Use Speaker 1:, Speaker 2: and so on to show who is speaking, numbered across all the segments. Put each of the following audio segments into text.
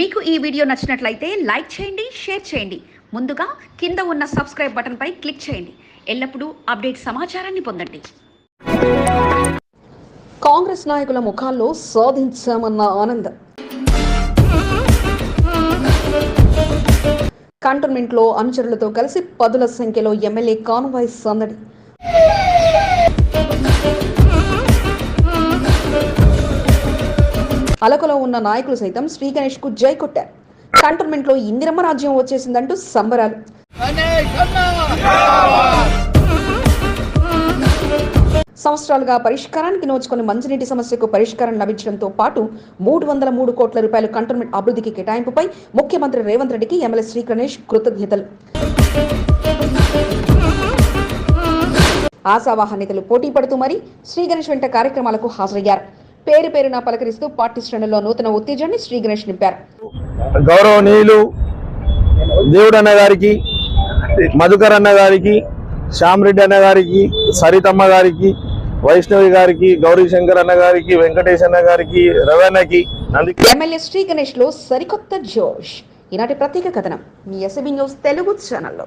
Speaker 1: మీకు ఈ వీడియో నచ్చినట్లయితే లైక్ చేయండి షేర్ చేయండి. ముందుగా కింద ఉన్న సబ్స్క్రైబ్ బటన్పై క్లిక్ చేయండి. ఎల్లప్పుడూ అప్డేట్ సమాచారాన్ని పొందండి.
Speaker 2: కాంగ్రెస్ నాయకుల ముఖాల్లో సాధించామన్న ఆనందం. కంటోన్మెంట్లో అనుచరులతో కలిసి పదుల సంఖ్యలో ఎమ్మెల్యే కాన్వాయ్ సందడి. అలకలో ఉన్న నాయకులు సైతం శ్రీ గణేష్కు జై కొట్టారు. కంటోన్మెంట్లో ఇందిరమ్మ రాజ్యం వచ్చేసిందంటూ సంబరాలు. సంవత్సరాలుగా పరిష్కారానికి నోచుకుని మంచినీటి సమస్యకు పరిష్కారం లభించడంతో పాటు మూడు వందల మూడు కోట్ల రూపాయలు కంటోన్మెంట్ అభివృద్ధికి కేటాయింపుపై ముఖ్యమంత్రి రేవంత్ రెడ్డికి ఎమ్మెల్యే శ్రీ గణేష్ కృతజ్ఞతలు. ఆశావాహ నేతలు పోటీ పడుతూ మరి శ్రీ గణేష్ వెంట కార్యక్రమాలకు హాజరయ్యారు. పేరు పేరున పలకరిస్తూ పార్టీ శ్రేణుల్లో నూతన ఉత్తేజాన్ని శ్రీ గణేష్ నింపారు.
Speaker 3: గౌరవనీయులు దేవుడు అన్న గారికి మధుకర్ అన్న గారికి శ్యామరెడ్డి అన్న గారికి సరితమ్మ గారికి వైష్ణవి గారికి గౌరీ శంకర్ అన్న గారికి వెంకటేష్ అన్న గారికి రవణకి
Speaker 2: ఎమ్మెల్యే శ్రీ గణేష్లో సరికొత్త జోష్. ఈనాటి ప్రత్యేక కథనం మీ ఎస్ఎబి న్యూస్ తెలుగు ఛానల్లో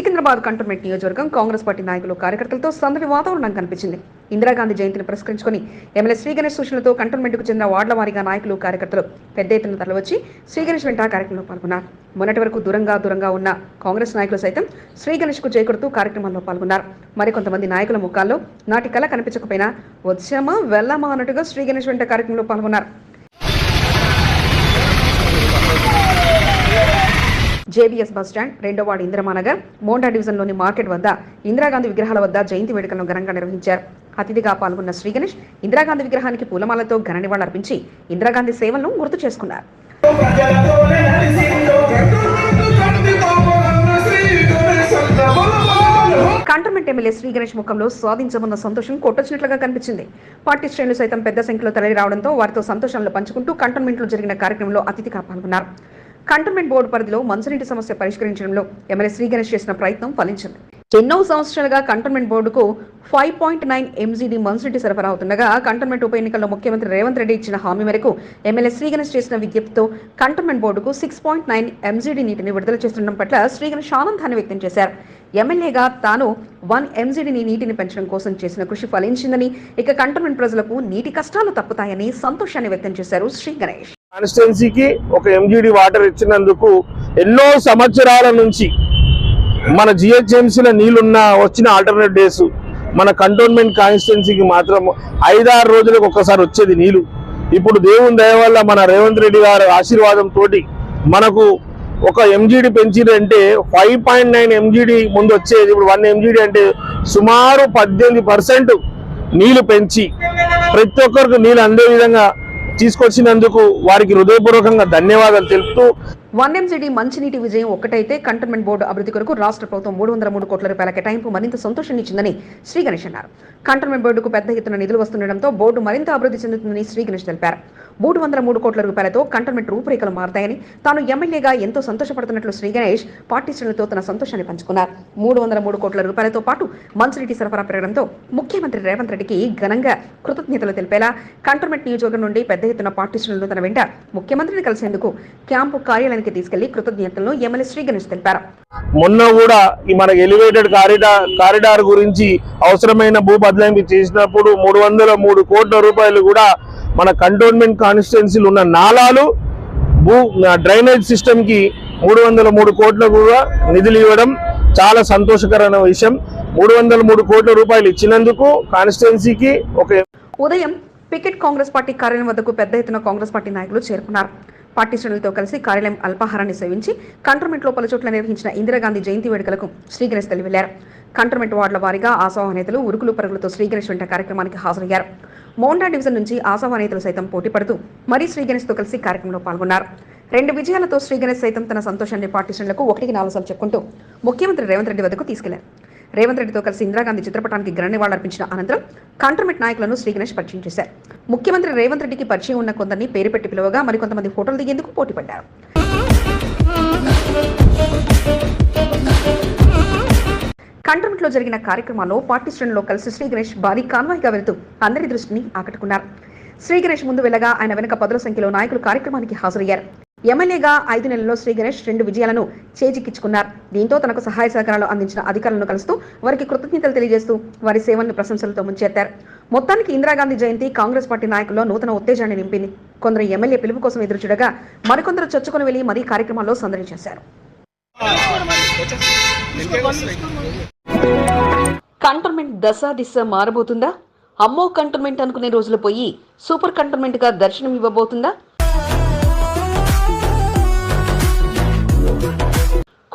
Speaker 2: సికింద్రాబాద్ కంటోన్మెంట్ నియోజకవర్గం కాంగ్రెస్ పార్టీ నాయకులు కార్యకర్తలతో సందడి వాతావరణం కనిపించింది. ఇందిరాగాంధీ జయంతిని పురస్కరించుకుని ఎమ్మెల్యే శ్రీ గణేష్ సూచనలతో కంటోన్మెంట్కు చెందిన వార్డుల వారీగా నాయకులు కార్యకర్తలు పెద్ద ఎత్తున తరలివచ్చి శ్రీగణేష్ వెంట కార్యక్రమంలో పాల్గొన్నారు. మొన్నటి వరకు దూరంగా దూరంగా ఉన్న కాంగ్రెస్ నాయకులు సైతం శ్రీ గణేష్కు చేకూడుతూ కార్యక్రమంలో పాల్గొన్నారు. మరికొంతమంది నాయకుల ముఖాల్లో నాటి కళ కనిపించకపోయినా వచ్చామా వెళ్ళామా అన్నట్టుగా శ్రీగణేష్ వెంట కార్యక్రమంలో పాల్గొన్నారు. జేబీఎస్ బస్ స్టాండ్ రెండో వార్డు ఇంద్రమానగర్ మోండా డివిజన్లోని మార్కెట్ వద్ద ఇందిరాగాంధీ విగ్రహాల వద్ద జయంతి వేడుకలను ఘనంగా నిర్వహించారు. అతిథిగా పాల్గొన్న శ్రీ గణేష్ ఇందిరాగాంధీ విగ్రహానికి పూలమాలతో ఘన నివాళులర్పించి ఇందిరాగాంధీ సేవలను గుర్తు చేసుకున్నారు.
Speaker 4: ప్రజలతోనే
Speaker 2: కంటోన్మెంట్ ఎమ్మెల్యే శ్రీ గణేష్ ముఖంలో స్వాధించమన్న సంతోషం కొట్టొచ్చినట్లుగా కనిపించింది. పార్టీ శ్రేణులు సైతం పెద్ద సంఖ్యలో తరలి రావడంతో వారితో సంతోషాలను పంచుకుంటూ కంటోన్మెంట్లో జరిగిన కార్యక్రమంలో అతిథిగా పాల్గొన్నారు. కంటోన్మెంట్ బోర్డు పరిధిలో మంచినీటి సమస్య పరిష్కరించడంలో ఎమ్మెల్యే శ్రీ గణేష్ చేసిన ప్రయత్నం ఫలించింది. ఎన్నో సంవత్సరాలుగా కంటోన్మెంట్ బోర్డుకు ఫైవ్ పాయింట్ నైన్ ఎంజీడీ మంచినీటి సరఫరా అవుతుండగా కంటోన్మెంట్ ఉప ఎన్నికల్లో ముఖ్యమంత్రి రేవంత్ రెడ్డి ఇచ్చిన హామీ మేరకు ఎమ్మెల్యే శ్రీ గణేష్ చేసిన విజ్ఞప్తితో కంటోన్మెంట్ బోర్డుకు సిక్స్ పాయింట్ నైన్ ఎంజీడీ నీటిని విడుదల చేస్తుండడం పట్ల శ్రీగణేష్ ఆనందాన్ని వ్యక్తం చేశారు. ఎమ్మెల్యేగా తాను వన్ ఎంజీడీని నీటిని పెంచడం కోసం చేసిన కృషి ఫలించిందని ఇక కంటోన్మెంట్ ప్రజలకు నీటి కష్టాలు తప్పుతాయని సంతోషాన్ని వ్యక్తం చేశారు శ్రీ గణేష్
Speaker 3: కాన్స్టిట్యున్సీకి ఒక ఎంజీడీ వాటర్ ఇచ్చినందుకు ఎన్నో సంవత్సరాల నుంచి మన జిహెచ్ఎంసీలో నీళ్ళున్న వచ్చిన ఆల్టర్నేట్ డేస్ మన కంటోన్మెంట్ కాన్స్టిట్యున్సీకి మాత్రం ఐదారు రోజులకు ఒక్కసారి వచ్చేది నీళ్ళు ఇప్పుడు దేవుని దయ వల్ల మన రేవంత్ రెడ్డి గారి ఆశీర్వాదం తోటి మనకు ఒక ఎంజీడీ పెంచిరంటే ఫైవ్ పాయింట్ నైన్ ఎంజీడీ ముందు వచ్చేది. ఇప్పుడు వన్ ఎంజీడీ అంటే సుమారు పద్దెనిమిది పర్సెంట్ నీళ్ళు పెంచి ప్రతి ఒక్కరికి నీళ్ళు అందే విధంగా తీసుకొచ్చినందుకు వారికి హృదయపూర్వకంగా ధన్యవాదాలు తెలుపుతూ
Speaker 2: వన్ ఎంజీడీ మంచినీటి విజయం ఒక్కటైతే కంటోన్మెంట్ బోర్డు అభివృద్ధి కొరకు రాష్ట్ర ప్రభుత్వం మూడు వందల మూడు కోట్ల రూపాయల కేటాయింపు మరింత సంతోషాన్ని ఇచ్చిందని శ్రీ గణేష్ అన్నారు. కంటోన్మెంట్ బోర్డుకు పెద్ద ఎత్తున నిధులు వస్తుండటంతో బోర్డు మరింత అభివృద్ధి చెందుతుందని శ్రీ గణేష్ తెలిపారు. మూడు వందల మూడు కోట్ల రూపాయలతో కంటోన్మెంట్ రూపురేఖలు మారతాయని తాను ఎమ్మెల్యేగా ఎంతో సంతోషపడుతున్నట్లు శ్రీ గణేష్ పార్టీ శ్రేణులతో తన సంతోషాన్ని పంచుకున్నారు. మూడు వందల మూడు కోట్ల రూపాయలతో పాటు మంచినీటి సరఫరా పెరగడంతో ముఖ్యమంత్రి రేవంత్ రెడ్డికి ఘనంగా కృతజ్ఞతలు తెలిపేలా కంటోన్మెంట్ నియోజకవర్గం నుండి పెద్ద ఎత్తున పార్టీ శ్రేణులు తన వెంట ముఖ్యమంత్రిని కలిసేందుకు క్యాంపు కార్యాలయానికి తీసుకెళ్ళి కృతజ్ఞతలను ఎమ్మెల్యే శ్రీ గణేష్ తెలిపారు.
Speaker 3: మొన్న కూడా ఈ మన ఎలివేటెడ్ కారిడార్ కారిడార్ గురించి అవసరమైన భూ బదలాయింపు చేసినప్పుడు మూడు వందల మూడు కోట్ల రూపాయలు కూడా మన కంటోన్మెంట్ కాన్స్టిట్యున్సీలు ఉన్న నాలాలు భూ డ్రైనేజ్ సిస్టమ్కి మూడు వందల మూడు కోట్లకు కూడా నిధులు ఇవ్వడం చాలా సంతోషకరమైన విషయం. మూడు వందల మూడు కోట్ల రూపాయలు ఇచ్చినందుకు కాన్స్టిట్యున్సీకి ఒక
Speaker 2: ఉదయం పికెట్ కాంగ్రెస్ పార్టీ కార్యాలయం వద్దకు పెద్ద ఎత్తున కాంగ్రెస్ పార్టీ నాయకులు చేరుకున్నారు. పార్టీ శ్రేణులతో కలిసి కార్యాలయం అల్పాహారాన్ని సేవించి కంటోన్మెంట్లో పలు చోట్ల నిర్వహించిన ఇందిరాగాంధీ జయంతి వేడుకలకు శ్రీగణేష్ తెలివెళ్ళారు తల్లి కంటోన్మెంట్ వార్డుల వారీగా ఆశావహ నేతలు ఉరుకులు పరుగులతో శ్రీగణేష్ వెంట కార్యక్రమానికి హాజరయ్యారు. మోండా డివిజన్ నుంచి ఆశావహ నేతలు సైతం పోటీ పడుతూ మరీ శ్రీగణేష్తో కలిసి కార్యక్రమంలో పాల్గొన్నారు. రెండు విజయాలతో శ్రీగణేష్ సైతం తన సంతోషాన్ని పార్టీ శ్రేణులకు ఒకటికి నాలుగు సార్లు చెప్పుకుంటూ ముఖ్యమంత్రి రేవంత్ రెడ్డి వద్దకు తీసుకెళ్ళారు. రేవంత్ రెడ్డితో కలిసి ఇందిరాగాంధీ చిత్రపటానికి ఘన నివాళులర్పించిన అనంతరం కంటోన్మెంట్ నాయకులను శ్రీ గణేష్ పరిచయం చేశారు. ముఖ్యమంత్రి రేవంత్ రెడ్డికి పరిచయం ఉన్న కొందరిని పేరు పెట్టి పిలువగా మరికొంతమంది ఫోటోలు దిగేందుకు పోటీ పడ్డారు. కంటోన్మెంట్లో జరిగిన కార్యక్రమాల్లో పార్టీ శ్రేణుల్లో కలిసి శ్రీ గణేష్ భారీ కాన్వాయ్గా వెళుతూ అందరి దృష్టిని ఆకట్టుకున్నారు. శ్రీ గణేష్ ముందు వెళ్ళగా ఆయన వెనుక పదుల సంఖ్యలో నాయకులు కార్యక్రమానికి హాజరయ్యారు. ఎమ్మెల్యేగా ఐదు నెలల్లో శ్రీ గణేష్ రెండు విజయాలను చేజిక్కించుకున్నారు. దీంతో తనకు సహాయ సహకారాలు అందించిన అధికారులను కలుస్తూ వారికి కృతజ్ఞతలు తెలియజేస్తూ వారి సేవలను ప్రశంసలతో ముంచెత్తారు. మొత్తానికి ఇందిరాగాంధీ జయంతి కాంగ్రెస్ పార్టీ నాయకుల్లో నూతన ఉత్తేజాన్ని నింపింది. కొందరు ఎమ్మెల్యే పిలుపు కోసం ఎదురుచూడగా మరికొందరు చొచ్చుకొని వెళ్ళి మరీ కార్యక్రమాల్లో సందడి చేశారు కంటోన్మెంట్ దశ దిశ మారబోతుందా? అమ్మో కంటోన్మెంట్ అనుకునే రోజులు పోయి సూపర్ కంటోన్మెంట్గా దర్శనం ఇవ్వబోతుందా?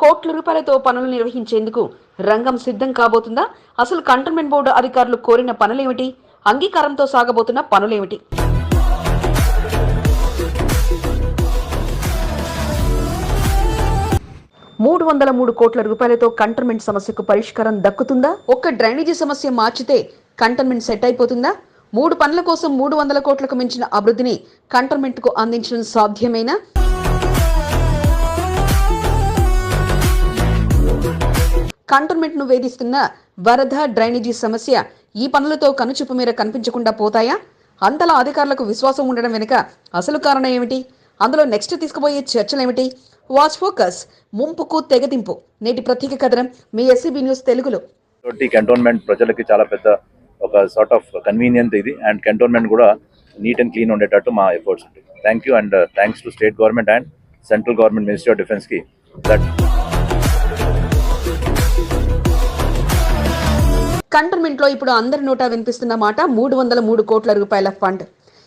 Speaker 2: కోట్ల రూపాయలతో పనులు నిర్వహించేందుకు రంగం సిద్ధం కాబోతుందా? అసలు కంటోన్మెంట్ బోర్డు అధికారులు కోరిన పనులేమిటి? అంగీకారంతో సాగబోతున్న పనులేమిటి? మూడు వందల మూడు కోట్ల రూపాయలతో కంటోన్మెంట్ సమస్యకు పరిష్కారం దక్కుతుందా? ఒక్క డ్రైనేజీ సమస్య మార్చితే కంటోన్మెంట్ సెట్ అయిపోతుందా? మూడు పనుల కోసం మూడు వందల కోట్లకు మించిన అభివృద్ధిని కంటోన్మెంట్కు అందించడం సాధ్యమేనా? కంటోన్మెంట్ను వేధిస్తున్న వరద డ్రైనేజీ సమస్య ఈ పనులతో కనుచూపు మేర కనిపించకుండా పోతాయా? అంతలా అధికారులకు విశ్వాసం ఉండడం వెనుక అసలు కారణం ఏమిటి? అందులో నెక్స్ట్ తీసుకుపోయే చర్చలేమిటి? వాచ్ ఫోకస్ ముంపుకు తెగతింపు నేటి ప్రత్యేక కథనం మీ ఎస్సీబీ న్యూస్ తెలుగులో.
Speaker 5: కంటోన్మెంట్ ప్రజలకి చాలా పెద్ద ఒక సార్ట్ ఆఫ్ కన్వీనియంట్ ఇది. అండ్ కంటోన్మెంట్ కూడా నీట్ అండ్ క్లీన్ ఉండేటట్టు మా ఎఫర్ట్స్ ఉంటాయి. Thank you and thanks to state government and central government ministry of డిఫెన్స్కి that
Speaker 2: కంటోన్మెంట్లో ఇప్పుడు అందరి నోట వినిపిస్తున్న మాట మూడు వందల మూడు కోట్ల రూపాయల ఫండ్.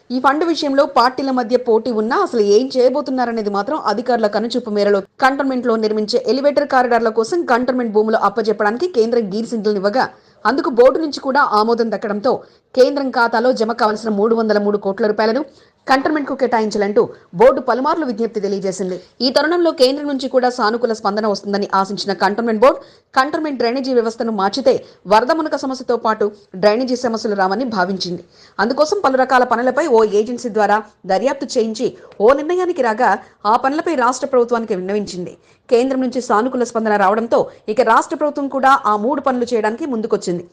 Speaker 2: ఈ ఫండ్ విషయంలో పార్టీల మధ్య పోటీ ఉన్నా అసలు ఏం చేయబోతున్నారనేది మాత్రం అధికారుల కనుచూపు మేరలో కంటోన్మెంట్లో నిర్మించే ఎలివేటర్ కారిడార్ల కోసం కంటోన్మెంట్ భూములు అప్పజెప్పడానికి కేంద్రం గీర్ ఇవ్వగా అందుకు బోర్డు నుంచి కూడా ఆమోదం దక్కడంతో కేంద్రం ఖాతాలో జమ కావలసిన మూడు వందల మూడు కోట్ల రూపాయలను కంటర్మెంట్కు కేటాయించాలంటూ బోర్డు పలుమార్లు విజ్ఞప్తి తెలియజేసింది. ఈ తరుణంలో కేంద్రం నుంచి కూడా సానుకూల స్పందన వస్తుందని ఆశించిన కంటోన్మెంట్ బోర్డు కంటోన్మెంట్ డ్రైనేజీ వ్యవస్థను మార్చితే వరద మునక సమస్యతో పాటు డ్రైనేజీ సమస్యలు రావని భావించింది. అందుకోసం పలు రకాల పనులపై ఓ ఏజెన్సీ ద్వారా దర్యాప్తు చేయించి ఓ నిర్ణయానికి రాగా ఆ పనులపై రాష్ట్ర ప్రభుత్వానికి విన్నవించింది. కేంద్రం నుంచి సానుకూల స్పందన రావడంతో ఇక రాష్ట్ర ప్రభుత్వం కూడా ఆ మూడు పనులు చేయడానికి ముందుకొచ్చింది.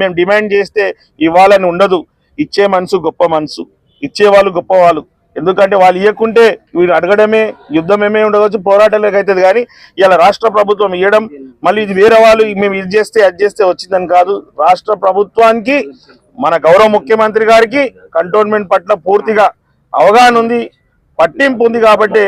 Speaker 3: మేము డిమాండ్ చేస్తే ఇవ్వాలని ఉండదు. ఇచ్చే మనసు గొప్ప మనసు. ఇచ్చేవాళ్ళు గొప్పవాళ్ళు. ఎందుకంటే వాళ్ళు ఇవ్వకుంటే వీళ్ళు అడగడమే యుద్ధమేమే ఉండవచ్చు పోరాటాలకు అవుతుంది. కానీ ఇలా రాష్ట్ర ప్రభుత్వం ఇవ్వడం మళ్ళీ ఇది వేరే వాళ్ళు మేము ఇది చేస్తే అది చేస్తే వచ్చిందని కాదు. రాష్ట్ర ప్రభుత్వానికి మన గౌరవ ముఖ్యమంత్రి గారికి కంటోన్మెంట్ పట్ల పూర్తిగా అవగాహన ఉంది పట్టింపు ఉంది కాబట్టి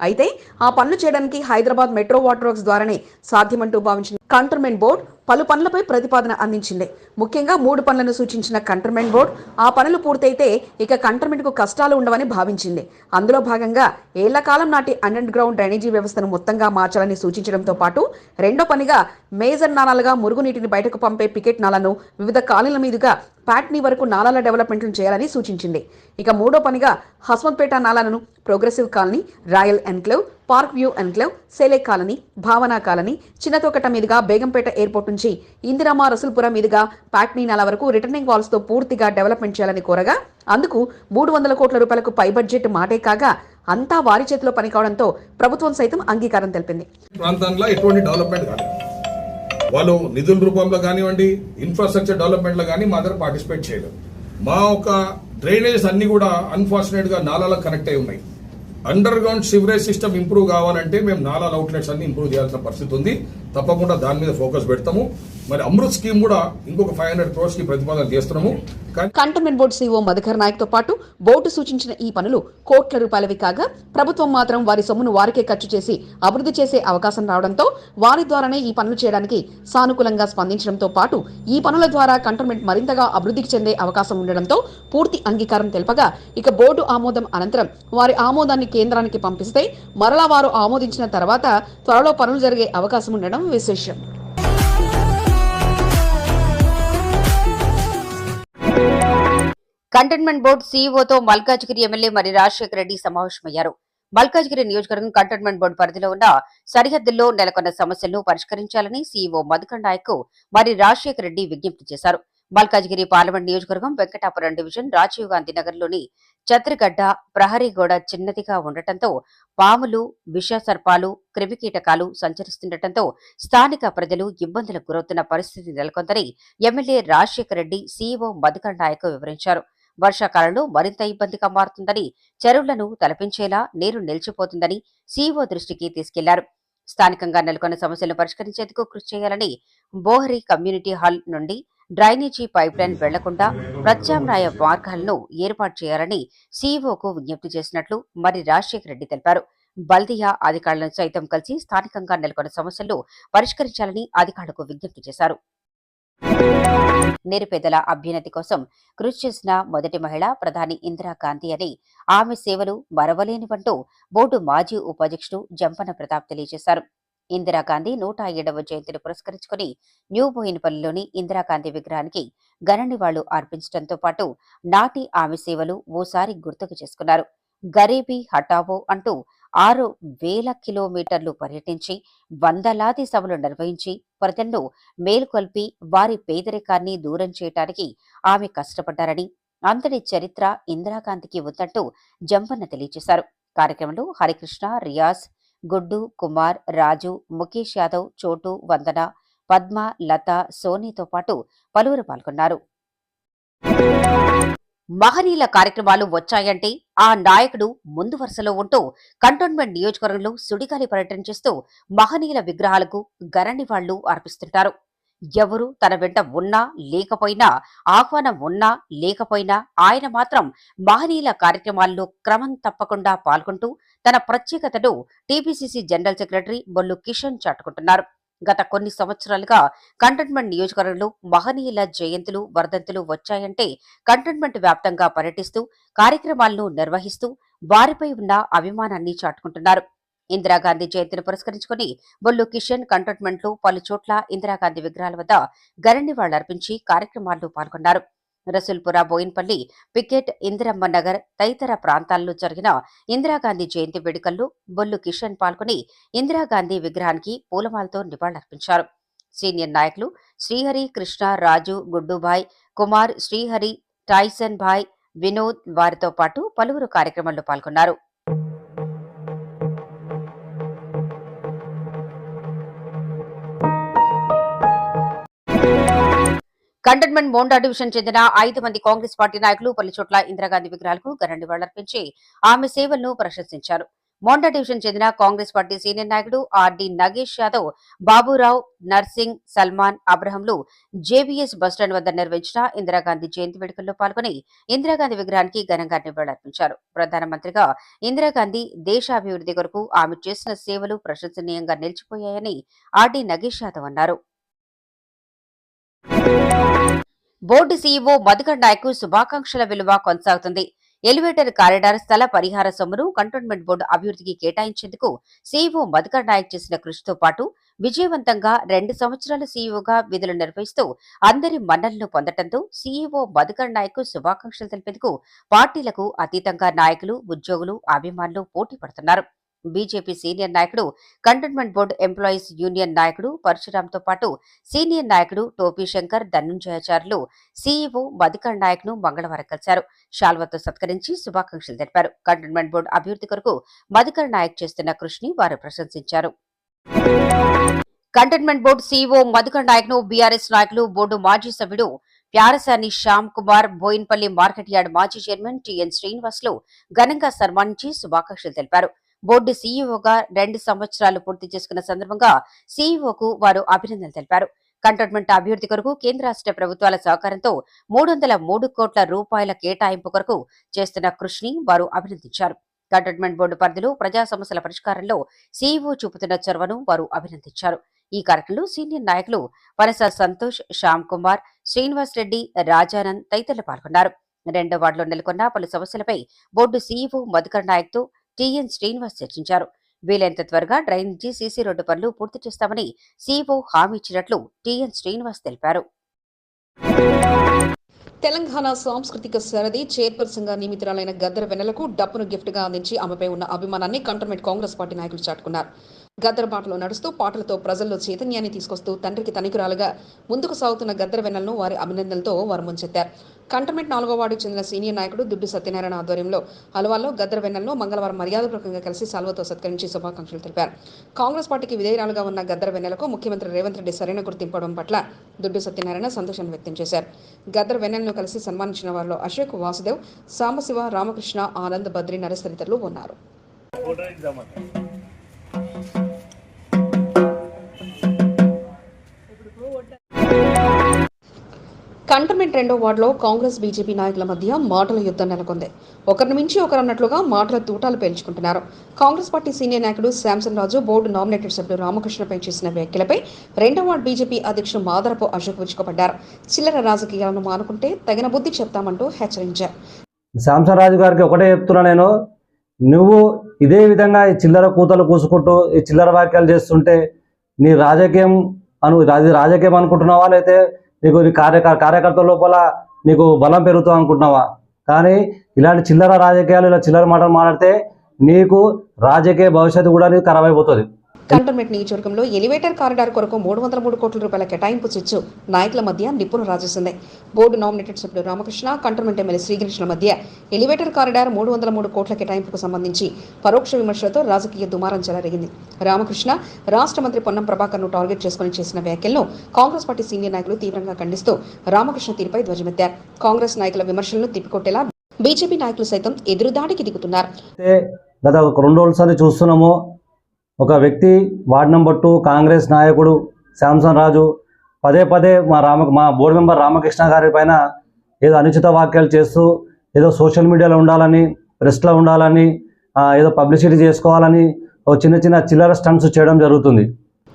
Speaker 2: అయితే ఆ పనులు చేయడానికి హైదరాబాద్ మెట్రో వాటర్ వర్క్స్ ద్వారానే సాధ్యమంటూ భావించిన కంటర్మెంట్ బోర్డు పలు పనులపై ప్రతిపాదన అందించింది. ముఖ్యంగా మూడు పనులను సూచించిన కంటర్మెంట్ బోర్డు ఆ పనులు పూర్తయితే ఇక కంటర్మెంట్కు కష్టాలు ఉండవని భావించింది. అందులో భాగంగా ఏళ్ళ కాలం నాటి అండర్ గ్రౌండ్ డ్రైనేజీ వ్యవస్థను మొత్తంగా మార్చాలని సూచించడంతో పాటు రెండో పనిగా మేజర్ నాణాలుగా మురుగునీటిని బయటకు పంపే పికెట్ నాలను వివిధ కాలనీల మీదుగా ప్యాట్నీ వరకు నాలాల డెవలప్మెంట్లు చేయాలని సూచించింది. ఇక మూడో పనిగా Hasmathpet నాలాలను progressive colony royal enclave park view enclave సెలే colony Bhavana colony Chinnathokata మీదుగా బేగంపేట ఎయిర్పోర్ట్ నుంచి ఇందిరామ రసుల్పురం మీదుగా ప్యాట్నీ నాల వరకు రిటర్నింగ్ వాల్స్తో పూర్తిగా డెవలప్మెంట్ చేయాలని కోరగా అందుకు మూడు వందల కోట్ల రూపాయలకు పై బడ్జెట్ మాటే కాగా అంతా వారి చేతిలో పని కావడంతో ప్రభుత్వం సైతం అంగీకారం తెలిపింది.
Speaker 6: ప్రాంతంలో ఎటువంటి డెవలప్మెంట్ వాళ్ళు నిధుల రూపంలో కానివ్వండి ఇన్ఫ్రాస్ట్రక్చర్ డెవలప్మెంట్లో కానీ మా దగ్గర పార్టిసిపేట్ చేయలేదు. మా ఒక డ్రైనేజ్ అన్ని కూడా అన్ఫార్చునేట్గా నాలాలకు కనెక్ట్ అయి ఉన్నాయి. Underground sewerage system improve కావాలంటే మేము నాలాల అవుట్లెట్స్ అన్ని ఇంప్రూవ్ చేయాల్సిన పరిస్థితి ఉంది. తప్పకుండా దాని మీద ఫోకస్ పెడతాము. మరి అమృత్ స్కీమ్ కూడా ఇంకొక ఫైవ్ హండ్రెడ్ క్రోర్స్కి ప్రతిపాదన చేస్తున్నాము.
Speaker 2: కంటోన్మెంట్ బోర్డు సీఓ మధుకర్ నాయక్తో పాటు బోర్డు సూచించిన ఈ పనులు కోట్ల రూపాయలవి కాగా ప్రభుత్వం మాత్రం వారి సొమ్మును వారికే ఖర్చు చేసి అభివృద్ధి చేసే అవకాశం రావడంతో వారి ద్వారానే ఈ పనులు చేయడానికి సానుకూలంగా స్పందించడంతో పాటు ఈ పనుల ద్వారా కంటోన్మెంట్ మరింతగా అభివృద్ధికి చెందే అవకాశం ఉండడంతో పూర్తి అంగీకారం తెలపగా ఇక బోర్డు ఆమోదం అనంతరం వారి ఆమోదాన్ని కేంద్రానికి పంపిస్తే మరలా వారు ఆమోదించిన తర్వాత త్వరలో పనులు జరిగే అవకాశం ఉండడం విశేషం.
Speaker 7: కంటైన్మెంట్ బోర్డు సీఈఓతో మల్కాజ్గిరి ఎమ్మెల్యే మరి రాజశేఖర రెడ్డి సమావేశమయ్యారు. మల్కాజ్గిరి నియోజకవర్గం కంటైన్మెంట్ బోర్డు పరిధిలో ఉన్న సరిహద్దుల్లో నెలకొన్న సమస్యలను పరిష్కరించాలని సీఈఓ మధుకర్ నాయక్ మరి రాజశేఖర రెడ్డి విజ్ఞప్తి చేశారు. మల్కాజ్గిరి పార్లమెంట్ నియోజకవర్గం వెంకటాపురం డివిజన్ రాజీవ్ గాంధీ నగర్లోని ఛత్రగడ్డ ప్రహరీ గోడ చిన్నదిగా ఉండటంతో పాములు విష సర్పాలు క్రిమికీటకాలు సంచరిస్తుండటంతో స్థానిక ప్రజలు ఇబ్బందులకు గురవుతున్న పరిస్థితి నెలకొందని ఎమ్మెల్యే రాజశేఖర రెడ్డి సీఈఓ మధుకర్ నాయక్ వివరించారు. వర్షాకాలంలో మరింత ఇబ్బందిగా మారుతుందని చెరువులను తలపించేలా నీరు నిలిచిపోతుందని సీఈఓ దృష్టికి తీసుకెళ్ళారు. స్థానికంగా నెలకొన్న సమస్యలను పరిష్కరించేందుకు కృషి చేయాలని బోహరి కమ్యూనిటీ హాల్ నుండి డ్రైనేజీ పైప్లైన్ వెళ్ళకుండా ప్రత్యామ్నాయ మార్గాలను ఏర్పాటు చేయాలని సీఈఓకు విజ్ఞప్తి చేసినట్లు మరి రాజశేఖర రెడ్డి తెలిపారు. బల్దియా అధికారులను సైతం కలిసి స్థానికంగా నెలకొన్న సమస్యలను పరిష్కరించాలని అధికారులకు విజ్ఞప్తి చేశారు. నిరుపేదల అభ్యున్నతి కోసం కృషి చేసిన మొదటి మహిళ ప్రధాని ఇందిరాగాంధీ అని ఆమె సేవలు మరవలేనివంటూ బోర్డు మాజీ ఉపాధ్యక్షుడు జంపన ప్రతాప్ తెలియజేశారు. ఇందిరాగాంధీ నూట ఏడవ జయంతిని పురస్కరించుకుని న్యూ బోయినపల్లిలోని ఇందిరాగాంధీ విగ్రహానికి ఘన నివాళులు అర్పించడంతో పాటు నాటి ఆమె సేవలు ఓసారి గుర్తుకు చేసుకున్నారు. గరీబీ హటావో అంటూ ఆరు వేల కిలోమీటర్లు పర్యటించి వందలాది సభలు నిర్వహించి ప్రజలను మేల్కొల్పి వారి పేదరికాన్ని దూరం చేయటానికి ఆమె కష్టపడ్డారని అంతటి చరిత్ర ఇందిరాగాంధీకి ఉందంటూ జంపన్న తెలియజేశారు. కార్యక్రమంలో హరికృష్ణ రియాజ్ గుడ్డు కుమార్ రాజు ముఖేష్ యాదవ్ చోటు వందన పద్మ లత సోనీతో పాటు పలువురు పాల్గొన్నారు. మహనీయుల కార్యక్రమాలు వచ్చాయంటే ఆ నాయకుడు ముందు వరుసలో ఉంటూ కంటోన్మెంట్ నియోజకవర్గంలో సుడిగాలి పర్యటన చేస్తూ మహనీయుల విగ్రహాలకు గరణివాళ్ళు అర్పిస్తుంటారు. ఎవరు తన వెంట ఉన్నా లేకపోయినా ఆహ్వానం ఉన్నా లేకపోయినా ఆయన మాత్రం మహనీయుల కార్యక్రమాల్లో క్రమం తప్పకుండా పాల్గొంటూ తన ప్రత్యేకతను TPCC general secretary Bollu Kishan చాటుకుంటున్నారు. గత కొన్ని సంవత్సరాలుగా కంటోన్మెంట్ నియోజకవర్గంలో మహనీయుల జయంతులు వర్ధంతులు వచ్చాయంటే కంటోన్మెంట్ వ్యాప్తంగా పర్యటిస్తూ కార్యక్రమాలను నిర్వహిస్తూ వారిపై ఉన్న అభిమానాన్ని చాటుకుంటున్నారు. ఇందిరాగాంధీ జయంతిని పురస్కరించుకుని బొల్లు కిషన్ కంటోన్మెంట్లు పలు చోట్ల ఇందిరాగాంధీ విగ్రహాల వద్ద గరణివాళ్ళర్పించి కార్యక్రమాల్లో పాల్గొన్నారు. రసూల్పుర బోయిన్పల్లి పికెట్ ఇందిరమ్మ నగర్ తదితర ప్రాంతాల్లో జరిగిన ఇందిరాగాంధీ జయంతి వేడుకల్లో బొల్లు కిషన్ పాల్గొని ఇందిరాగాంధీ విగ్రహానికి పూలమాలతో నివాళులర్పించారు సీనియర్ నాయకులు శ్రీహరి కృష్ణ రాజు గుడ్డుభాయ్ కుమార్ శ్రీహరి టైసన్ భాయ్ వినోద్ వారితో పాటు పలువురు కార్యక్రమంలో పాల్గొన్నారు. కంటోన్మెంట్ మోండా డివిజన్ చెందిన ఐదు మంది కాంగ్రెస్ పార్టీ నాయకులు పలుచోట్ల ఇందిరాగాంధీ విగ్రహాలకు ఘన ఆమె సేవలను ప్రశంసించారు. మోండా డివిజన్ చెందిన కాంగ్రెస్ పార్టీ సీనియర్ నాయకుడు ఆర్డి నగేష్ యాదవ్ బాబురావు నర్సింగ్ సల్మాన్ అబ్రహంలు జేబీఎస్ బస్టాండ్ వద్ద నిర్వహించిన ఇందిరాగాంధీ జయంతి వేడుకల్లో పాల్గొని ఇందిరాగాంధీ విగ్రహానికి ఘనంగా నివాళులర్పించారు. ప్రధానమంత్రిగా ఇందిరాగాంధీ దేశాభివృద్ధి కొరకు ఆమె చేసిన సేవలు ప్రశంసనీయంగా నిలిచిపోయాయని ఆర్డి నగేష్ యాదవ్ అన్నారు. బోర్డు సీఈఓ మధుకర్ నాయక్ శుభాకాంక్షల విలువ కొనసాగుతుంది. ఎలివేటర్ కారిడార్ స్థల పరిహార సొమ్మును కంటోన్మెంట్ బోర్డు అభివృద్ధికి కేటాయించేందుకు సీఈఓ మధుకర్ నాయక్ చేసిన కృషితో పాటు విజయవంతంగా రెండు సంవత్సరాల సీఈఓగా విధులు నిర్వహిస్తూ అందరి మన్నలను పొందటంతో సీఈఓ మధుకర్ నాయక్ శుభాకాంక్షలు తెలిపేందుకు పార్టీలకు అతీతంగా నాయకులు ఉద్యోగులు అభిమానులు పోటీ పడుతున్నారు. బీజేపీ సీనియర్ నాయకుడు కంటోన్మెంట్ బోర్డు ఎంప్లాయీస్ యూనియన్ నాయకుడు పరశురాంతో పాటు సీనియర్ నాయకుడు టోపీ శంకర్ ధనుంజయాచార్యులు సీఈఓ మధుకర్ నాయక్ను మంగళవారం కలిశారు. శాల్వతో సత్కరించి శుభాకాంక్షలు తెలిపారు. కంటోన్మెంట్ బోర్డు అభివృద్ధి కొరకు మధుకర్ నాయక్ చేస్తున్న కృషిని వారు ప్రశంసించారు. కంటోన్మెంట్ బోర్డు సీఈఓ మధుకర్ నాయక్ను బీఆర్ఎస్ నాయకులు బోర్డు మాజీ సభ్యుడు ప్యారసాని శ్యామ్ కుమార్ బోయిన్పల్లి మార్కెట్ యార్డ్ మాజీ చైర్మన్ టిఎన్ శ్రీనివాస్లు ఘనంగా సన్మానించి శుభాకాంక్షలు తెలిపారు. బోర్డు సీఈఓగా రెండు సంవత్సరాలు పూర్తి చేసుకున్న సందర్భంగా సీఈఓకు వారు అభినందనలు తెలిపారు. కంటోన్మెంట్ అభివృద్ధి కొరకు కేంద్ర రాష్ట్ర ప్రభుత్వాల సహకారంతో మూడు వందల మూడు కోట్ల రూపాయల కేటాయింపు కొరకు చేస్తున్న కృషిని వారు అభినందించారు. కంటోన్మెంట్ బోర్డు పరిధిలో ప్రజా సమస్యల పరిష్కారంలో సీఈఓ చూపుతున్న చొరవను వారు అభినందించారు. ఈ కార్యక్రమంలో సీనియర్ నాయకులు వనస సంతోష్ శ్యామ్ కుమార్ శ్రీనివాస్ రెడ్డి రాజానంద్ తదితరులు పాల్గొన్నారు. రెండో వార్డులో నెలకొన్న పలు సమస్యలపై బోర్డు సీఈఓ మధుకర్ నాయక్తో టిఎన్ శ్రీనివాస్ చర్చించారు. వీలైనంత త్వరగా డ్రైనేజీ సీసీ రోడ్డు పనులు పూర్తి చేస్తామని సీఈఓ హామీ ఇచ్చినట్లు టిఎన్ శ్రీనివాస్ తెలిపారు.
Speaker 2: తెలంగాణ సాంస్కృతిక సరది చైర్పర్సన్గా నియమితురాలైన గద్దర వెన్నెలకు డప్పును గిఫ్ట్గా అందించి ఆమెపై ఉన్న అభిమానాన్ని కంటోన్మెంట్ కాంగ్రెస్ పార్టీ నాయకులు చాటుకున్నారు. గద్దర బాటలో నడుస్తూ పాటలతో ప్రజల్లో చైతన్యాన్ని తీసుకొస్తూ తండ్రికి తనికురాలుగా ముందుకు సాగుతున్న గద్దర వెన్నెలను వారి అభినందనలతో వారు ముంచెత్తారు. కంటమెంట్ నాలుగో వార్డుకు చెందిన సీనియర్ నాయకుడు దుడ్డు సత్యనారాయణ ఆధ్వర్యంలో హల్వాల్లో గద్దర్ వెన్నెల్లో మంగళవారం మర్యాదపూర్వకంగా కలిసి సాల్వతో సత్కరించి శుభాకాంక్షలు తెలిపారు. కాంగ్రెస్ పార్టీకి విధేయురాలుగా ఉన్న గద్దర్ వెన్నెలకు ముఖ్యమంత్రి రేవంత్ రెడ్డి సరైన గుర్తింపడం పట్ల దుడ్డు సత్యనారాయణ సంతోషాన్ని వ్యక్తం చేశారు. గద్దర్ వెన్నెలను కలిసి సన్మానించిన వారిలో అశోక్ వాసుదేవ్ సాంబశివ రామకృష్ణ ఆనంద్ బద్రి నరేష్ తదితరులు ఉన్నారు. కంటోన్మెంట్ రెండో వార్డులో కాంగ్రెస్ బీజేపీ నాయకుల మధ్య మాటల యుద్ధం నెలకొంది. ఒకరిని మించి ఒకరు అన్నట్లుగా మాటల తూటాలు పేల్చుకుంటున్నారు కాంగ్రెస్ పార్టీ సీనియర్ నాయకుడు శాంసన్ రాజు బోర్డు నామినేటెడ్ సభ్యుడు రామకృష్ణపై చేసిన వ్యాఖ్యలపై రెండో వార్డు బీజేపీ అధ్యక్షుడు మాదరపు అశోక్ విరుచుకుపడ్డారు. చిల్లర రాజకీయాలను మానుకుంటే తగిన బుద్ధి చెప్తామంటూ హెచ్చరించారు.
Speaker 8: శాంసన్ రాజు గారికి ఒకటే చెప్తున్నా నేను. నువ్వు ఇదే విధంగా ఈ చిల్లర కూతలు కూసుకుంటూ ఈ చిల్లర వ్యాఖ్యలు చేస్తుంటే నీ రాజకీయం అను రాజకీయం అనుకుంటున్నావా? లేకపోతే నీకు నీ కార్య కార్యకర్త లోపల నీకు బలం పెరుగుతాం అనుకుంటున్నావా? కానీ ఇలాంటి చిల్లర రాజకీయాలు ఇలా చిల్లర మాటలు మాట్లాడితే నీకు రాజకీయ భవిష్యత్తు కూడా నీకు ఖరాబ్ అయిపోతుంది.
Speaker 2: కంటోన్మెంట్ నియోజకవర్గంలో ఎలివేటర్ కారిడార్ కొరకు మూడు వందల మూడు కోట్ల రూపాయల కేటాయింపు చిచ్చు నాయకుల మధ్య నిప్పులు రాజేసింది. బోర్డు నామినేటెడ్ సభ్యుడు రామకృష్ణ కంటోన్మెంట్ ఎమ్మెల్యే శ్రీకృష్ణ మధ్య ఎలివేటర్ కారిడార్ మూడు వందల మూడు కోట్ల కేటాయింపుకు సంబంధించి పరోక్ష విమర్శలతో రాజకీయ దుమారం చెలరేగింది. రామకృష్ణ రాష్ట్ర మంత్రి పొన్నం ప్రభాకర్ను టార్గెట్ చేసుకుని చేసిన వ్యాఖ్యలను కాంగ్రెస్ పార్టీ సీనియర్ నాయకులు తీవ్రంగా ఖండిస్తూ రామకృష్ణ తీరుపై ధ్వజమెత్తారు. కాంగ్రెస్ నాయకుల విమర్శలను తిప్పికొట్టేలా బీజేపీ నాయకులు సైతం ఎదురుదాడికి దిగుతున్నారు.
Speaker 8: గత ఒక రెండు రోజుల సార్లు చూస్తున్నాము. ఒక వ్యక్తి వార్డ్ నెంబర్ టూ కాంగ్రెస్ నాయకుడు శాంసన్ రాజు పదే పదే మా రామ మా బోర్డు మెంబర్ రామకృష్ణ గారి పైన ఏదో అనుచిత వాక్యాలు చేస్తూ ఏదో సోషల్ మీడియాలో ఉండాలని ప్రెస్లో ఉండాలని ఏదో పబ్లిసిటీ చేసుకోవాలని ఓ చిన్న చిన్న చిల్లర స్టంట్స్ చేయడం జరుగుతుంది.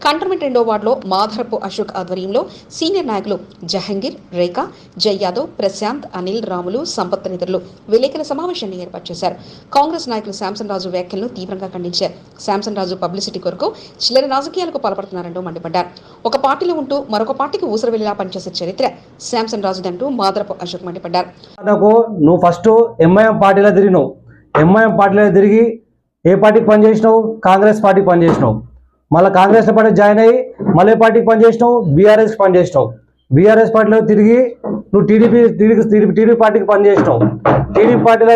Speaker 2: కంటర్మెంట్ రెండో వార్డులో మాధరపు అశోక్ ఆధ్వర్యంలో సీనియర్ నాయకులు జహంగీర్ రేఖ జయ్ యాదవ్ ప్రశాంత్ అనిల్ రాములు సంపత్ తదితరులు విలేకరుల సమావేశాన్ని ఏర్పాటు చేశారు. కాంగ్రెస్ నాయకులు శాంసన్ రాజు వ్యాఖ్యలను తీవ్రంగా ఖండించారు. శాంసన్ రాజు పబ్లిసిటీ కొరకు చిల్లర రాజకీయాలకు పాల్పడుతున్నారంటూ మండిపడ్డారు. ఒక పార్టీలో ఉంటూ మరొక పార్టీకి ఊసర వెళ్ళేలా పనిచేసే చరిత్ర శాంసన్ రాజుదంటూ మాధరపు అశోక్ మండిపడ్డారు.
Speaker 8: నువ్వు ఫస్ట్ ఎంఐఎం పార్టీలో తిరిగినావు. ఎంఐఎం పార్టీలో తిరిగి ఏ పార్టీకి పనిచేసినావు? కాంగ్రెస్ పార్టీకి పనిచేసినావు. మళ్ళీ కాంగ్రెస్ పార్టీ జాయిన్ అయ్యి మళ్ళీ పార్టీకి పనిచేసినావు బీఆర్ఎస్ పనిచేసినావు బీఆర్ఎస్ పార్టీలో తిరిగి నువ్వు టీడీపీ టీడీపీ టీడీపీ పార్టీకి పనిచేసినావు టీడీపీ పార్టీలో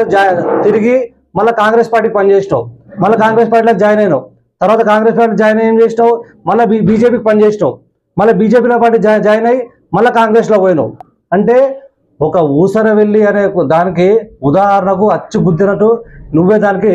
Speaker 8: తిరిగి మళ్ళీ కాంగ్రెస్ పార్టీకి పనిచేసినావు మళ్ళీ కాంగ్రెస్ పార్టీలో జాయిన్ అయినావు. తర్వాత కాంగ్రెస్ పార్టీ జాయిన్ ఏం చేసినావు? మళ్ళీ బీ బీజేపీకి పనిచేసినావు మళ్ళీ బీజేపీలో పార్టీ జాయిన్ అయ్యి మళ్ళీ కాంగ్రెస్లో పోయినావు. అంటే ఒక ఊసర వెళ్ళి అనే దానికి ఉదాహరణకు అచ్చు గుద్దినట్టు నువ్వే దానికి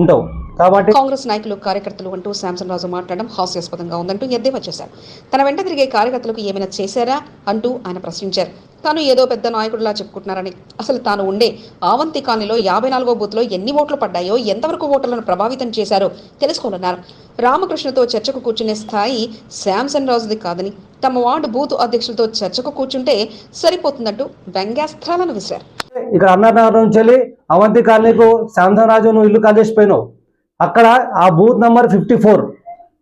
Speaker 8: ఉంటావు. కాబట్టి
Speaker 2: కాంగ్రెస్ నాయకులు కార్యకర్తలు అంటూ శాంసన్ రాజు మాట్లాడడం హాస్యాస్పదంగా ఉందంటూ ఎద్దేవా చేశారు. తన వెంట తిరిగే కార్యకర్తలకు ఏమైనా చేశారా అంటూ ఆయన ప్రశ్నించారు. తాను ఏదో పెద్ద నాయకుడిలా చెప్పుకుంటున్నారని. అసలు తాను ఉండే ఆవంతి కాలనీలో యాభై నాలుగో బూత్లో ఎన్ని ఓట్లు పడ్డాయో ఎంతవరకు ఓట్లను ప్రభావితం చేశారో తెలుసుకోనున్నారు రామకృష్ణతో చర్చకు కూర్చునే స్థాయి శాంసన్ రాజుది కాదని తమ వార్డు బూత్ అధ్యక్షులతో చర్చకు కూర్చుంటే సరిపోతుందంటూ వ్యంగ్యాస్త్రాలను విసిరారు
Speaker 8: ఇక్కడ అన్ననగర్ నుంచి అవంతి కాలనీకు శాంసన్ రాజు నువ్వు ఇల్లు కలిసిపోయినావు అక్కడ ఆ booth number fifty four.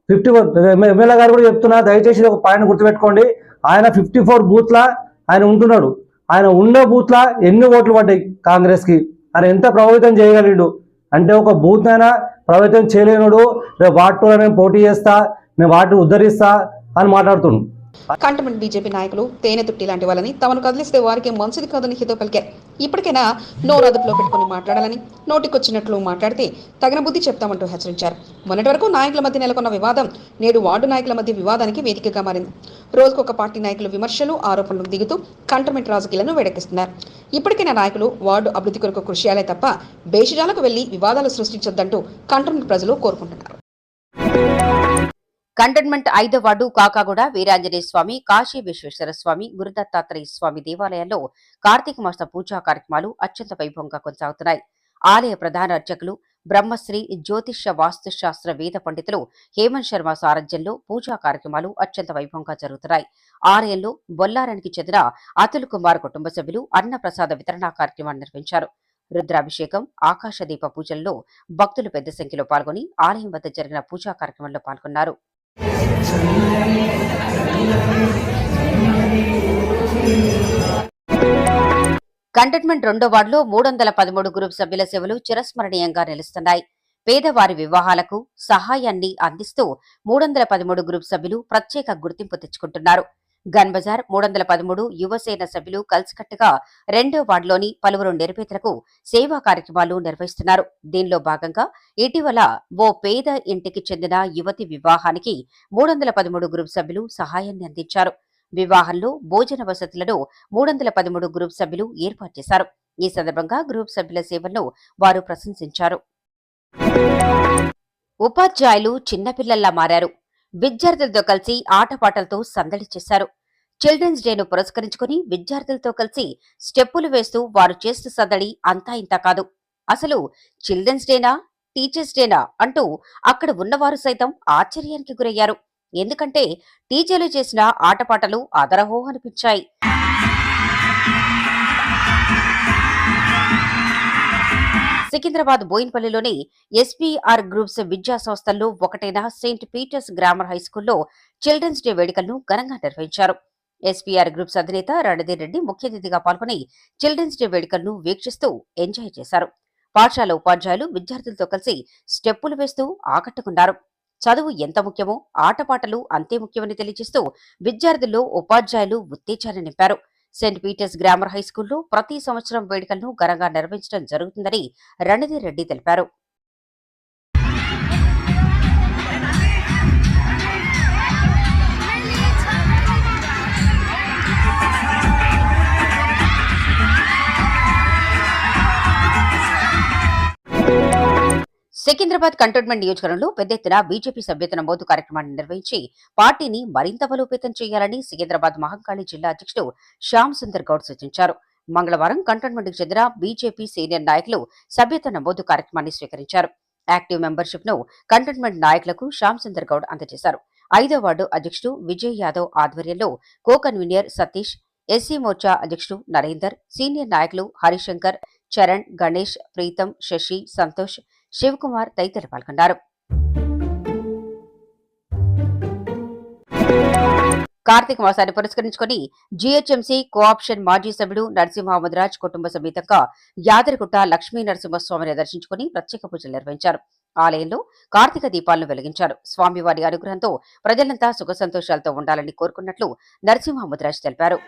Speaker 8: Fifty four. MLA గారు కూడా చెప్తున్నా దయచేసి ఒక పాయింట్ గుర్తుపెట్టుకోండి. ఆయన ఫిఫ్టీ ఫోర్ బూత్లా ఆయన ఉంటున్నాడు. ఆయన ఉన్న బూత్లా ఎన్ని ఓట్లు పడ్డాయి కాంగ్రెస్కి? ఆయన ఎంత ప్రభావితం చేయగలిగాడు? అంటే ఒక బూత్ అయినా ప్రభావితం చేయలేనుడు. రేపు వాటిలో నేను పోటీ చేస్తా నేను వాటిని ఉద్ధరిస్తా అని మాట్లాడుతున్నాడు
Speaker 2: కంటమెంట్ బీజేపీ నాయకులు తేనె తుట్టి లాంటి వాళ్ళని తమను కదిలిస్తే వారికి మంచిది కాదని హితో పలికారు ఇప్పటికైనా నోరు అదుపులో పెట్టుకుని మాట్లాడాలని నోటికొచ్చినట్లు మాట్లాడితే తగిన బుద్ధి చెప్తామంటూ హెచ్చరించారు. మొన్నటి వరకు నాయకుల మధ్య నెలకొన్న వివాదం నేడు వార్డు నాయకుల మధ్య వివాదానికి వేదికగా మారింది. రోజుకొక పార్టీ నాయకులు విమర్శలు ఆరోపణలు దిగుతూ కంటమెంట్ రాజకీయాలను వేడెక్కిస్తున్నారు ఇప్పటికైనా నాయకులు వార్డు అభివృద్ధి కొరకు కృషి చేయాలే తప్ప బేషజాలకు వెళ్ళి వివాదాలు సృష్టించొద్దంటూ కంటమెంట్ ప్రజలు కోరుకుంటున్నారు.
Speaker 7: కంటోన్మెంట్ ఐదో వార్డు కాకాగూడ వీరాంజనేయ స్వామి కాశీ విశ్వేశ్వర స్వామి గురుదత్తాత్రేయ స్వామి దేవాలయాల్లో కార్తీక మాస పూజా కార్యక్రమాలు అత్యంత వైభవంగా కొనసాగుతున్నాయి. ఆలయ ప్రధాన అర్చకులు బ్రహ్మశ్రీ జ్యోతిష్య వాస్తుశాస్త్ర వేద పండితులు హేమంత్ శర్మ సారథ్యంలో పూజా కార్యక్రమాలు అత్యంత వైభవంగా జరుగుతున్నాయి. ఆలయంలో బొల్లారానికి చెందిన అతుల్ కుమార్ కుటుంబ సభ్యులు అన్నప్రసాద వితరణ కార్యక్రమాన్ని నిర్వహించారు. రుద్రాభిషేకం ఆకాశదీప పూజల్లో భక్తులు పెద్ద సంఖ్యలో పాల్గొని ఆలయం వద్ద జరిగిన పూజా కార్యక్రమంలో పాల్గొన్నారు. కంటోన్మెంట్ రెండో వార్డులో మూడు వందల పదమూడు గ్రూప్ సభ్యుల సేవలు చిరస్మరణీయంగా నిలుస్తున్నాయి. పేదవారి వివాహాలకు సహాయాన్ని అందిస్తూ మూడు వందల పదమూడు గ్రూప్ సభ్యులు ప్రత్యేక గుర్తింపు తెచ్చుకుంటున్నారు. గన్ బజార్ మూడు వందల పదమూడు యువసేన సభ్యులు కలిసికట్టుగా రెండో వార్డులోని పలువురు నిరుపేదలకు సేవా కార్యక్రమాలు నిర్వహిస్తున్నారు. దీనిలో భాగంగా ఇటీవల ఓ పేద ఇంటికి చెందిన యువతి వివాహానికి మూడు వందల పదమూడు గ్రూప్ సభ్యులు సహాయాన్ని అందించారు. వివాహంలో భోజన వసతులను మూడు వందల పదమూడు గ్రూప్ సభ్యులు ఏర్పాటు చేశారు. ఈ సందర్భంగా గ్రూప్ సభ్యుల సేవలను వారు ప్రశంసించారు. ఉపాధ్యాయులు చిన్నపిల్లల్లా మారారు. విద్యార్థులతో కలిసి ఆటపాటలతో సందడి చేశారు. చిల్డ్రన్స్ డేను పురస్కరించుకుని విద్యార్థులతో కలిసి స్టెప్పులు వేస్తూ వారు చేస్తూ సదడి అంతా ఇంత కాదు. అసలు చిల్డ్రన్స్ డేనా టీచర్స్ డేనా అంటూ అక్కడ ఉన్నవారు సైతం ఆశ్చర్యానికి గురయ్యారు. ఎందుకంటే టీచర్లు చేసిన ఆటపాటలు అదరహో అనిపించాయి సికింద్రాబాద్ బోయిన్పల్లిలోని ఎస్పీఆర్ గ్రూప్స్ విద్యా సంస్థల్లో ఒకటైన సెయింట్ పీటర్స్ గ్రామర్ హై స్కూల్లో చిల్డ్రన్స్ డే వేడుకలను ఘనంగా నిర్వహించారు. ఎస్పీఆర్ గ్రూప్స్ అధినేత రణధీర్ రెడ్డి ముఖ్య అతిథిగా పాల్గొని చిల్డ్రన్స్ డే వేడుకలను వీక్షిస్తూ ఎంజాయ్ చేశారు. పాఠశాల ఉపాధ్యాయులు విద్యార్థులతో కలిసి స్టెప్పులు వేస్తూ ఆకట్టుకున్నారు. చదువు ఎంత ముఖ్యమో ఆటపాటలు అంతే ముఖ్యమని తెలియజేస్తూ విద్యార్థుల్లో ఉపాధ్యాయులు ఉత్తేజాన్ని నింపారు. సెయింట్ పీటర్స్ గ్రామర్ హై స్కూల్లో ప్రతి సంవత్సరం వేడుకలను ఘనంగా నిర్వహించడం జరుగుతుందని రణధీర్ రెడ్డి తెలిపారు. సికింద్రాబాద్ కంటోన్మెంట్ నియోజకవర్గంలో పెద్ద ఎత్తున బీజేపీ సభ్యత నమోదు కార్యక్రమాన్ని నిర్వహించి పార్టీని మరింత బలోపేతం చేయాలని సికింద్రాబాద్ మహంకాళి జిల్లా అధ్యక్షుడు శ్యామ్ సుందర్ గౌడ్ సూచించారు. మంగళవారం కంటోన్మెంట్ చెందిన బీజేపీ సీనియర్ నాయకులు సభ్యత నమోదు కార్యక్రమాన్ని స్వీకరించారు. యాక్టివ్ మెంబర్షిప్ను కంటోన్మెంట్ నాయకులకు శ్యామ్ సుందర్ గౌడ్ అందజేశారు. ఐదో వార్డు అధ్యక్షుడు విజయ్ యాదవ్ ఆధ్వర్యంలో co convener Satish SC Morcha అధ్యక్షుడు నరేందర్ సీనియర్ నాయకులు హరిశంకర్ చరణ్ గణేష్ ప్రీతం శశి సంతోష్ శివకుమార్ తదితరులు పాల్గొన్నారు. కార్తీక మాసాన్ని పురస్కరించుకుని జీహెచ్ఎంసీ కోఆప్షన్ మాజీ సభ్యుడు నరసింహ రాజ్ కుటుంబ సమేతంగా యాదరిగుట్ట లక్ష్మీ నరసింహస్వామిని దర్శించుకుని ప్రత్యేక పూజలు నిర్వహించారు. ఆలయంలో కార్తీక దీపాలను వెలిగించారు. స్వామివారి అనుగ్రహంతో ప్రజలంతా సుఖ సంతోషాలతో ఉండాలని కోరుకున్నట్లు నరసింహముద్రాజ్ తెలిపారు.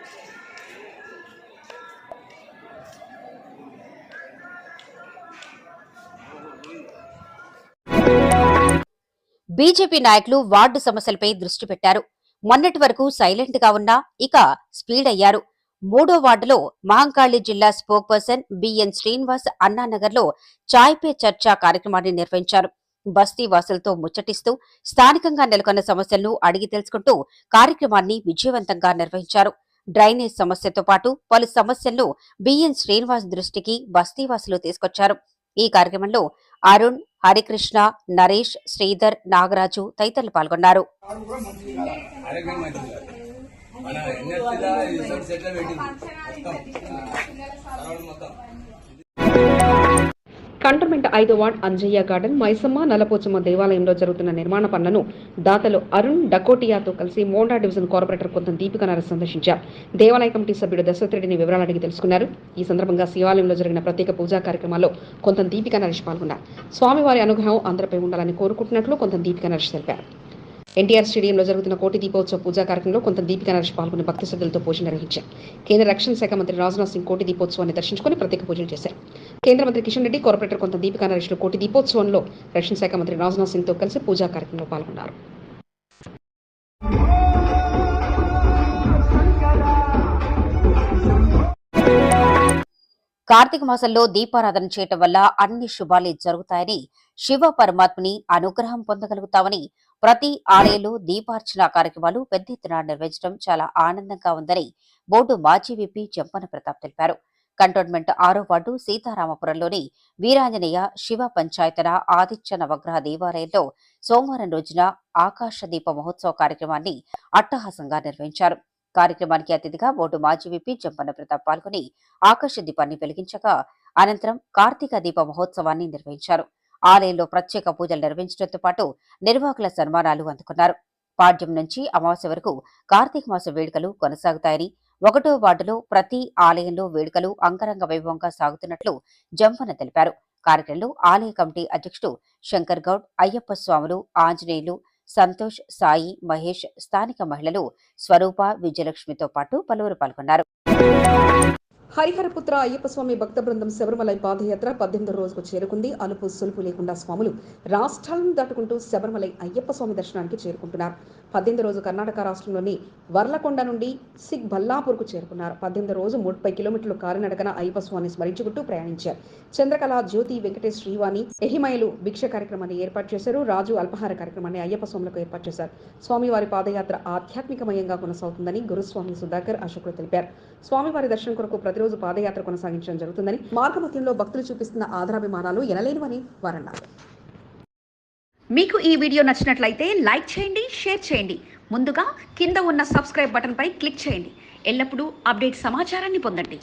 Speaker 7: బీజేపీ నాయకులు వార్డు సమస్యలపై దృష్టి పెట్టారు. మొన్నటి వరకు సైలెంట్గా ఉన్నా ఇక స్పీడ్ అయ్యారు. మూడో వార్డులో మహంకాళి జిల్లా స్పోక్ పర్సన్ బిఎన్ శ్రీనివాస్ అన్నానగర్లో చాయ్ పే చర్చా కార్యక్రమాన్ని నిర్వహించారు. బస్తీ వాసులతో ముచ్చటిస్తూ స్థానికంగా నెలకొన్న సమస్యలను అడిగి తెలుసుకుంటూ కార్యక్రమాన్ని విజయవంతంగా నిర్వహించారు. డ్రైనేజ్ సమస్యతో పాటు పలు సమస్యలను బిఎన్ శ్రీనివాస్ దృష్టికి బస్తీవాసులు తీసుకొచ్చారు. ఈ కార్యక్రమంలో అరుణ్ హరికృష్ణ నరేష్ శ్రీధర్ నాగరాజు తదితరులు పాల్గొన్నారు.
Speaker 2: కంటోన్మెంట్ ఐదో వార్డ్ అంజయ్య గార్డెన్ మైసమ్మ నలపోచమ్మ దేవాలయంలో జరుగుతున్న నిర్మాణ పనులను దాతలు అరుణ్ డకోటియాతో కలిసి మోండా డివిజన్ కార్పొరేటర్ కొంత దీపిక నరస్ సందర్శించారు. దేవాలయ కమిటీ సభ్యుడు దశరథ్ రెడ్డిని వివరాలు అడిగి తెలుసుకున్నారు. ఈ సందర్భంగా శివాలయంలో జరిగిన ప్రత్యేక పూజా కార్యక్రమాల్లో కొంత దీపిక నరేష్ పాల్గొన్నారు. స్వామివారి అనుగ్రహం అందరిపై ఉండాలని కోరుకుంటున్నట్లు కొంత దీపిక నరేష్ తెలిపారు. ఎన్టీఆర్ స్టేడియంలో జరుగుతున్న కోటి దీపోత్సవ పూజా కార్యక్రమంలో కొంత దీపిక నరేష్ పాల్గొని భక్తి శ్రద్ధలతో పూజలు నిర్వహించారు. కేంద్ర రక్షణ శాఖ మంత్రి రాజ్నాథ్ సింగ్ కోటి దీపోత్సవాన్ని దర్శించుకుని ప్రత్యేక పూజలు చేశారు. కేంద్ర మంత్రి కిషన్ రెడ్డి కార్పొరేటర్ కొంత దీపిక నరేష్లు కోటి దీపోత్సవంలో రక్షణ శాఖ మంత్రి రాజ్నాథ్ సింగ్తో కలిసి పూజా కార్యక్రమంలో పాల్గొన్నారు.
Speaker 7: కార్తీక మాసంలో దీపారాధన చేయటం వల్ల అన్ని శుభాలే జరుగుతాయని శివ పరమాత్మని అనుగ్రహం పొందగలుగుతామని ప్రతి ఆలయంలో దీపార్చన కార్యక్రమాలు పెద్ద ఎత్తున నిర్వహించడం చాలా ఆనందంగా ఉందని బోర్డు మాజీ విపి చెంపన ప్రతాప్ తెలిపారు. కంటోన్మెంట్ ఆరో వార్డు సీతారామపురంలోని వీరాంజనేయ శివ పంచాయతన ఆదిత్య నవగ్రహ దేవాలయంలో సోమవారం రోజున ఆకాశ దీప మహోత్సవ కార్యక్రమాన్ని అట్టహాసంగా నిర్వహించారు. కార్యక్రమానికి అతిథిగా బోర్డు మాజీ విపి చెంపన్న ప్రతాప్ పాల్గొని ఆకాశ దీపాన్ని వెలిగించగా అనంతరం కార్తీక దీప మహోత్సవాన్ని నిర్వహించారు. ఆలయంలో ప్రత్యేక పూజలు నిర్వహించడంతో పాటు నిర్వాహకుల సన్మానాలు అందుకున్నారు. పాడ్యం నుంచి అమావాస్య వరకు కార్తీక మాస వేడుకలు కొనసాగుతాయని ఒకటో వార్డులో ప్రతి ఆలయంలో వేడుకలు అంగరంగ వైభవంగా సాగుతున్నట్లు జంపన తెలిపారు. కార్యక్రమంలో ఆలయ కమిటీ అధ్యక్షుడు శంకర్ గౌడ్ అయ్యప్ప స్వాములు ఆంజనేయులు సంతోష్ సాయి మహేష్ స్థానిక మహిళలు స్వరూప విజయలక్ష్మితో పాటు పలువురు పాల్గొన్నారు.
Speaker 2: హరిహరపుత్ర అయ్యప్ప స్వామి భక్త బృందం శబరిమలై పాదయాత్ర పద్దెనిమిదో రోజుకు చేరుకుంది. అలుపు సులుపు లేకుండా స్వాములు రాష్ట్రాలను దాటుకుంటూ శబరిమలై అయ్యప్ప స్వామి దర్శనానికి చేరుకుంటున్నారు. పద్దెనిమిది రోజు కర్ణాటక రాష్ట్రంలోని వర్లకొండ నుండి సిగ్ బల్లాపూర్కు చేరుకున్నారు. పద్దెనిమిది రోజు ముప్పై కిలోమీటర్లు కారినడకన అయ్యప్ప స్వామిని స్మరించుకుంటూ ప్రయాణించారు. చంద్రకళ జ్యోతి వెంకటేష్ శ్రీవాణి ఎహిమయలు భిక్ష కార్యక్రమాన్ని ఏర్పాటు చేశారు. రాజు అల్పహార కార్యక్రమాన్ని అయ్యప్ప స్వాములకు ఏర్పాటు చేశారు. స్వామివారి పాదయాత్ర ఆధ్యాత్మికమయంగా కొనసాగుతుందని గురుస్వామి సుధాకర్ అశోకులు తెలిపారు. స్వామివారి దర్శనం కొరకు ప్రతిరోజు పాదయాత్ర కొనసాగించడం జరుగుతుందని మార్గమధ్యంలో భక్తులు చూపిస్తున్న ఆదరాభిమానాలు ఎనలేనివని వారన్నారు.
Speaker 1: మీకు ఈ వీడియో నచ్చినట్లయితే లైక్ చేయండి షేర్ చేయండి. ముందుగా కింద ఉన్న సబ్స్క్రైబ్ బటన్పై క్లిక్ చేయండి. ఎల్లప్పుడూ అప్డేట్ సమాచారాన్ని పొందండి.